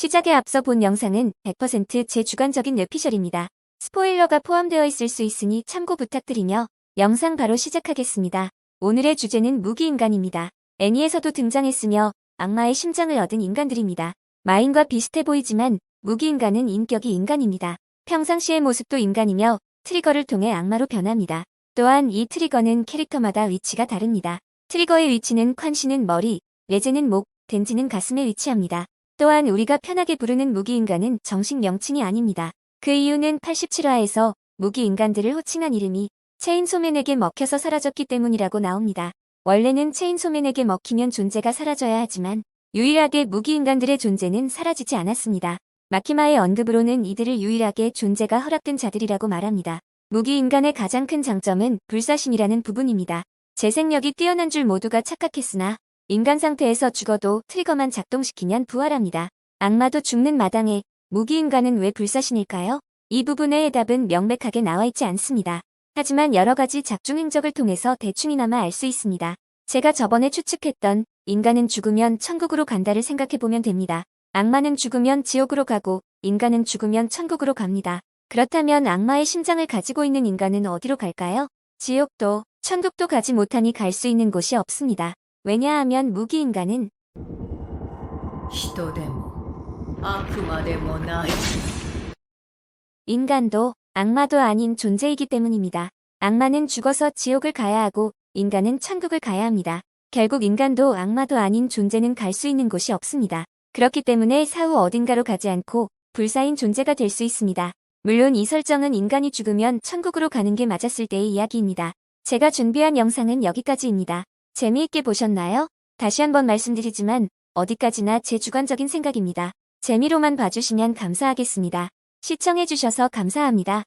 시작에 앞서 본 영상은 100%제 주관적인 뇌피셜입니다. 스포일러가 포함되어 있을 수 있으니 참고 부탁드리며 영상 바로 시작하겠습니다. 오늘의 주제는 무기인간입니다. 애니에서도 등장했으며 악마의 심장을 얻은 인간들입니다. 마인과 비슷해 보이지만 무기인간은 인격이 인간입니다. 평상시의 모습도 인간이며 트리거를 통해 악마로 변합니다. 또한 이 트리거는 캐릭터마다 위치가 다릅니다. 트리거의 위치는 콴시는 머리, 레제는 목, 덴지는 가슴에 위치합니다. 또한 우리가 편하게 부르는 무기인간은 정식 명칭이 아닙니다. 그 이유는 87화에서 무기인간들을 호칭한 이름이 체인소맨에게 먹혀서 사라졌기 때문이라고 나옵니다. 원래는 체인소맨에게 먹히면 존재가 사라져야 하지만 유일하게 무기인간들의 존재는 사라지지 않았습니다. 마키마의 언급으로는 이들을 유일하게 존재가 허락된 자들이라고 말합니다. 무기인간의 가장 큰 장점은 불사신이라는 부분입니다. 재생력이 뛰어난 줄 모두가 착각했으나 인간 상태에서 죽어도 트리거만 작동시키면 부활합니다. 악마도 죽는 마당에 무기인간은 왜 불사신일까요? 이 부분의 해답은 명백하게 나와 있지 않습니다. 하지만 여러 가지 작중 행적을 통해서 대충이나마 알 수 있습니다. 제가 저번에 추측했던 인간은 죽으면 천국으로 간다를 생각해보면 됩니다. 악마는 죽으면 지옥으로 가고 인간은 죽으면 천국으로 갑니다. 그렇다면 악마의 심장을 가지고 있는 인간은 어디로 갈까요? 지옥도 천국도 가지 못하니 갈 수 있는 곳이 없습니다. 왜냐하면 무기인간은 人でも悪魔でもない 인간도 악마도 아닌 존재이기 때문입니다. 악마는 죽어서 지옥을 가야 하고 인간은 천국을 가야 합니다. 결국 인간도 악마도 아닌 존재는 갈 수 있는 곳이 없습니다. 그렇기 때문에 사후 어딘가로 가지 않고 불사인 존재가 될 수 있습니다. 물론 이 설정은 인간이 죽으면 천국으로 가는 게 맞았을 때의 이야기입니다. 제가 준비한 영상은 여기까지입니다. 재미있게 보셨나요? 다시 한번 말씀드리지만 어디까지나 제 주관적인 생각입니다. 재미로만 봐주시면 감사하겠습니다. 시청해주셔서 감사합니다.